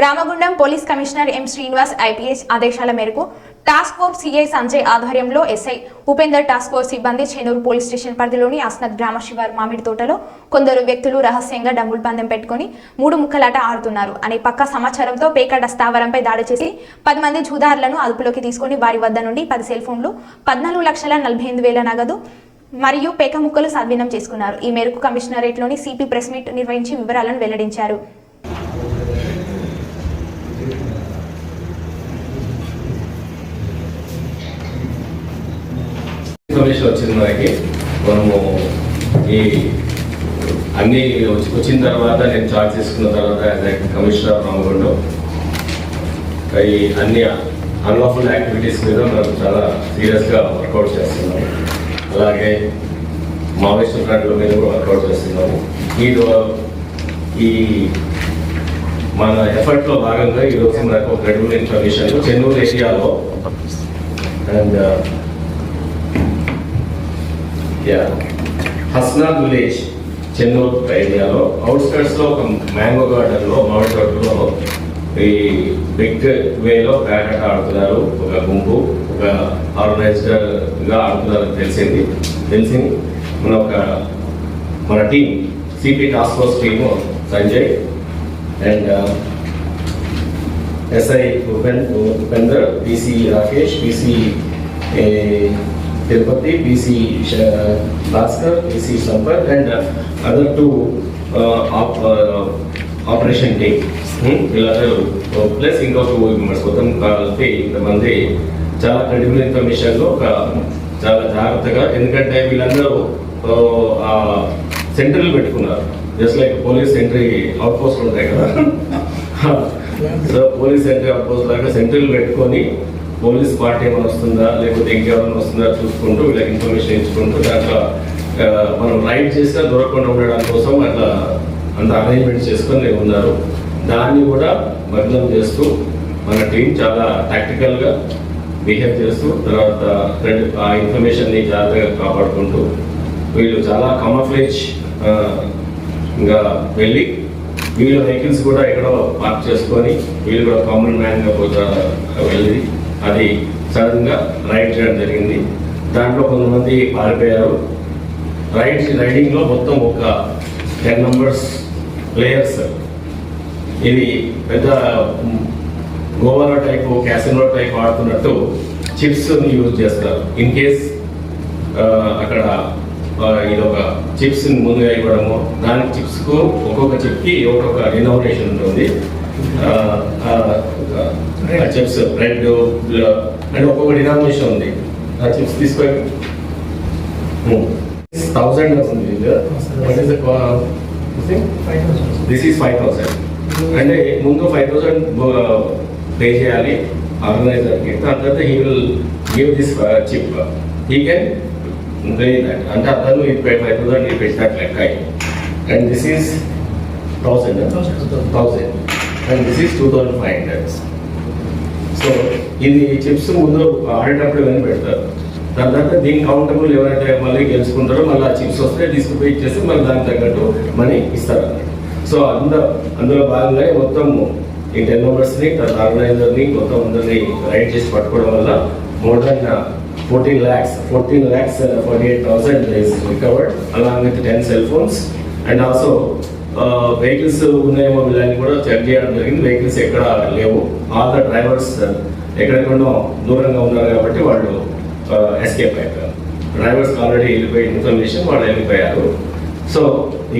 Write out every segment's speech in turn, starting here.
Ramagundam police commissioner M Srinivas IPS ఆదేశాల మేరకు task force CI Sanjay ఆధ్వర్యంలో ఎస్ఐ ఉపేందర్ టాస్క్ ఫోర్స్ సిబ్బంది చెన్నూరు పోలీస్ స్టేషన్ పరిధిలోని అస్నద్ గ్రామ శివార్ మామిడి తోటలో కొందరు వ్యక్తులు రహస్యంగా డబ్బులు పందెం పెట్టుకుని మూడు ముక్కలాట ఆడుతున్నారు. అనే పక్క సమాచారంతో పేకాట స్థావరంపై దాడి చేసి పది మంది జూదారులను అదుపులోకి తీసుకుని వారి వద్ద నుండి పది సెల్ ఫోన్లు పద్నాలుగు లక్షల నలభై ఎనిమిది వేల నగదు మరియు పేక ముక్కలు స్వాధీనం చేసుకున్నారు. ఈ మేరకు కమిషనరేట్లోని సిపి ప్రెస్ మీట్ నిర్వహించి వివరాలను వెల్లడించారు. ఇన్ఫర్మేషన్ మనము ఈ అన్ని వచ్చి వచ్చిన తర్వాత నేను చార్జ్ చేసుకున్న తర్వాత యాజ్ కమిషనర్ రామగుండం ఈ అన్ని అన్లాఫుల్ యాక్టివిటీస్ మీద మనం చాలా సీరియస్గా వర్కౌట్ చేస్తున్నాము. అలాగే మావేశ్వర ఫ్లాట్ల మీద కూడా వర్కౌట్ చేస్తున్నాము. ఈ ఈ మన ఎఫర్ట్లో భాగంగా ఈరోజు మనకు ఒక రెడ్యూల్ ఇన్ఫర్మేషన్ చెన్నూరు ఏరియాలో అండ్ యా విలేజ్ చెన్నూరు ఏరియాలో అవుట్స్కట్స్లో ఒక మ్యాంగో గార్డెన్లో మామిడి తోటలో ఈ బిగ్ వేలో బ్యాట్ ఆడుతున్నారు. ఒక గుంపు ఒక ఆర్గనైజ్డ్గా ఆడుతున్నారు తెలిసింది. తెలిసింది మన ఒక మన team CP task force team Sanjay and uh, SI Upen Upender PC Rakesh PC Tirupati PC Bhaskar PC Sampath and other two operation team వీళ్ళందరూ ప్లస్ ఇంకో టూ మెంబర్స్ మొత్తం కలిపి ఇంతమంది చాలా క్రెడిబుల్ ఇన్ఫర్మేషన్లో ఒక చాలా జాగ్రత్తగా ఎందుకంటే వీళ్ళందరూ సెంటర్లు పెట్టుకున్నారు. Just like police entry out post ఉంటాయి కదా. So police entry out post లాగా సెంటర్లు పెట్టుకొని పోలీస్ పార్టీ ఏమైనా వస్తుందా? లేకపోతే ఇంకెవరైనా వస్తుందా? చూసుకుంటూ వీళ్ళకి ఇన్ఫర్మేషన్ ఇచ్చుకుంటూ దాంట్లో మనం రైడ్ చేసినా దొరకకుండా ఉండడం కోసం అట్లా అంత అరేంజ్మెంట్ చేసుకొని ఉన్నారు. దాన్ని కూడా భగ్నం చేస్తూ మన టీం చాలా టాక్టికల్గా బిహేవ్ చేస్తూ తర్వాత రెండు ఆ ఇన్ఫర్మేషన్ని జాగ్రత్తగా కాపాడుకుంటూ వీళ్ళు చాలా కమఫ్లేజ్ ఇంకా వెళ్ళి వీళ్ళ వెహికల్స్ కూడా ఎక్కడో పార్క్ చేసుకొని వీళ్ళు కూడా కామన్ మ్యాన్గా పోతా వెళ్ళి అది సడన్గా రైడ్ చేయడం జరిగింది. దాంట్లో కొంతమంది పారిపోయారు. రైడ్ రైడింగ్లో మొత్తం ఒక టెన్ మెంబర్స్ ప్లేయర్స్. ఇది పెద్ద గోవాలో టైప్ క్యాసినో టైప్ ఆడుతున్నట్టు చిప్స్ని యూజ్ చేస్తారు. ఇన్ కేస్ అక్కడ ఇది ఒక చిప్స్ ముందుగా ఇవ్వడము దానికి చిప్స్కు ఒక్కొక్క చిప్కి ఒక్కొక్క డినోమినేషన్ ఉంటుంది. చిప్స్ రెడ్ అంటే ఒక్కొక్క డినామినేషన్ ఉంది. ఆ చిప్స్ తీసుకొని థౌసండ్ వస్తుంది దిస్ ఈస్ ఫైవ్ థౌసండ్ అంటే ముందు ఫైవ్ థౌసండ్ పే చేయాలి. ఆర్గనైజర్కి దాని తర్వాత he will give this chip he can that అంటే అతను ఫైవ్ థౌసండ్ ఇది పెట్టినట్టు లెక్క. And this is thousand thousand and this is two thousand five hundred so ఇది చిప్స్ ముందు ఆడేటప్పుడు ఇవన్నీ పెడతారు. దాని తర్వాత దీని కౌంటబుల్ ఎవరైతే మళ్ళీ గెలుచుకుంటారో మళ్ళీ ఆ చిప్స్ వస్తే తీసుకుపోయి ఇచ్చేసి మళ్ళీ దానికి తగ్గట్టు మనీ ఇస్తారు సో అందరూ అందులో భాగంగా మొత్తం ఈ టెన్ మెంబర్స్ని తర్వాత ఆర్గనైజర్ని మొత్తం అందరినీ రైడ్ చేసి పట్టుకోవడం వల్ల more than fourteen lakhs fourteen lakhs forty eight thousand is recovered along with ten cell phones and also vehicles ఉన్నాయేమో వీళ్ళని కూడా చెక్ చేయడం జరిగింది. వెహికల్స్ ఎక్కడ లేవు. ఆల్ ద డ్రైవర్స్ uh, ఎక్కడెక్కడో దూరంగా ఉన్నారు కాబట్టి వాళ్ళు ఎస్కేప్ అయిపోయారు. డ్రైవర్స్ ఆల్రెడీ వెళ్ళిపోయి ఇన్ఫర్మేషన్ వాళ్ళు వెళ్ళిపోయారు. సో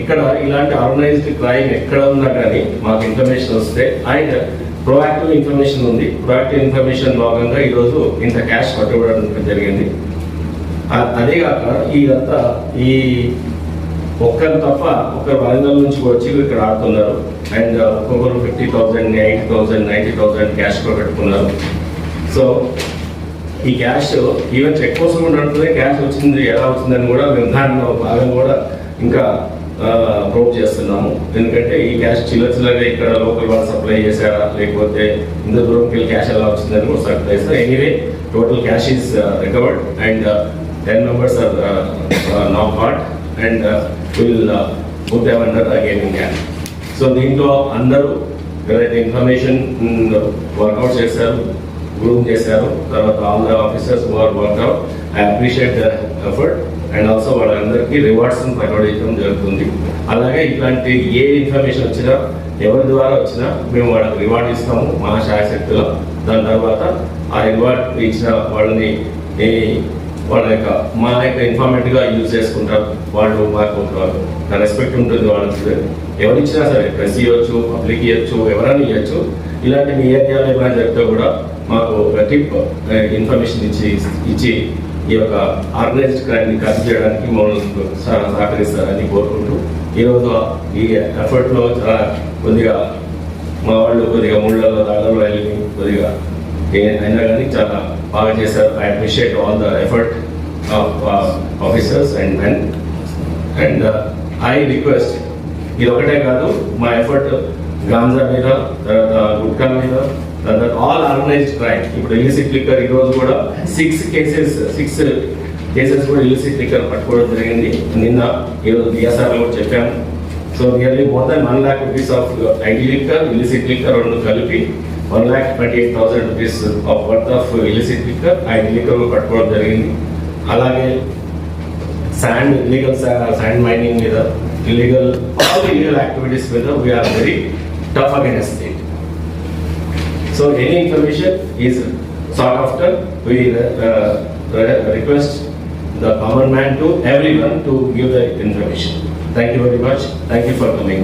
ఇక్కడ ఇలాంటి ఆర్గనైజ్డ్ క్రైమ్ ఎక్కడ ఉన్నా కానీ మాకు ఇన్ఫర్మేషన్ వస్తే అండ్ ప్రొయాక్టివ్ ఇన్ఫర్మేషన్ ఉంది. ప్రొయాక్టివ్ ఇన్ఫర్మేషన్ భాగంగా ఈరోజు ఇంత క్యాష్ పట్టుకోవడం జరిగింది. అదే కాక ఇదంతా ఈ ఒక్కరు తప్ప ఒక్కరు వరంగల్ నుంచి వచ్చి ఇక్కడ ఆడుతున్నారు. అండ్ uh, ఒక్కొక్కరు fifty thousand eighty thousand ninety thousand cash కూడా పెట్టుకున్నారు. సో ఈ క్యాష్ ఈవెన్ చెక్ కోసం కూడా క్యాష్ వచ్చింది ఎలా వచ్చిందని కూడా మేము దానిలో భాగం కూడా ఇంకా uh, ప్రూవ్ చేస్తున్నాము. ఎందుకంటే ఈ క్యాష్ చిల్ల చిల్లగా ఇక్కడ లోకల్ వాళ్ళు సప్లై చేశారా లేకపోతే ఇంత దూరం వెళ్ళి క్యాష్ ఎలా వచ్చిందని కూడా సప్లై చేస్తారు anyway total cash is recovered and ten members are not part and uh, will put them under gaming can so దీంట్లో అందరూ ఏదైతే ఇన్ఫర్మేషన్ వర్కౌట్ చేశారు గ్రూమ్ చేశారు తర్వాత all the officers were work out I appreciate the effort and also వాళ్ళందరికీ rewards provide చేయడం జరుగుతుంది. అలాగే ఇట్లాంటి ఏ ఇన్ఫర్మేషన్ వచ్చినా ఎవరి ద్వారా వచ్చినా మేము వాళ్ళకి రివార్డ్ ఇస్తాము మా శాయశక్తిలో దాని తర్వాత ఆ రివార్డ్ ఇచ్చిన వాళ్ళని వాళ్ళ యొక్క మా యొక్క ఇన్ఫార్మేటివ్గా యూజ్ చేసుకుంటారు. వాళ్ళు మాకు ఒక రెస్పెక్ట్ ఉంటుంది వాళ్ళకి. ఎవరిచ్చినా సరే ప్రెస్ ఇవ్వచ్చు పబ్లిక్ ఇవ్వచ్చు ఎవరైనా ఇవ్వచ్చు ఇలాంటి మీ ఏరియాలో ఏమైనా జరిగితే కూడా మాకు టిప్ ఇన్ఫర్మేషన్ ఇచ్చి ఇచ్చి ఈ యొక్క ఆర్గనైజ్డ్ క్రైమ్ని కట్ చేయడానికి మమ్మల్ని సహకరిస్తారని కోరుకుంటూ ఈరోజు ఈ ఎఫర్ట్లో చాలా కొద్దిగా మా వాళ్ళు కొద్దిగా ముళ్ళలో దాగలో వెళ్ళి కొద్దిగా అయినా కానీ చాలా బాగా చేశారు. I appreciate all the effort of officers and men and I request ఇది ఒకటే కాదు మా ఎఫర్ట్ గాంజా మీద తర్వాత uh, గుట్కా మీద తర్వాత ఆల్ ఆర్గనైజ్డ్ క్రైమ్ ఇప్పుడు ఇలిసిట్ లిక్కర్ ఈ రోజు కూడా సిక్స్ కేసెస్ సిక్స్ కేసెస్ కూడా ఇలిసిట్ లిక్కర్ పట్టుకోవడం జరిగింది. నిన్న ఈరోజు బిఎస్ఆర్ కూడా చెప్పాము. So nearly more than one lakh rupees of IT liquor illicit liquor రెండు కలిపి one lakh twenty eight thousand rupees of worth of illicit liquor IT liquor పట్టుకోవడం జరిగింది అలాగే శాండ్ ఇల్లీగల్ శాండ్ మైనింగ్ మీద ఇల్లీగల్ ఆల్ ఇల్లీగల్ యాక్టివిటీస్ మీద we are very tough against it so any information is sought after we uh, re- request the common man to everyone to give the information thank you very much thank you for coming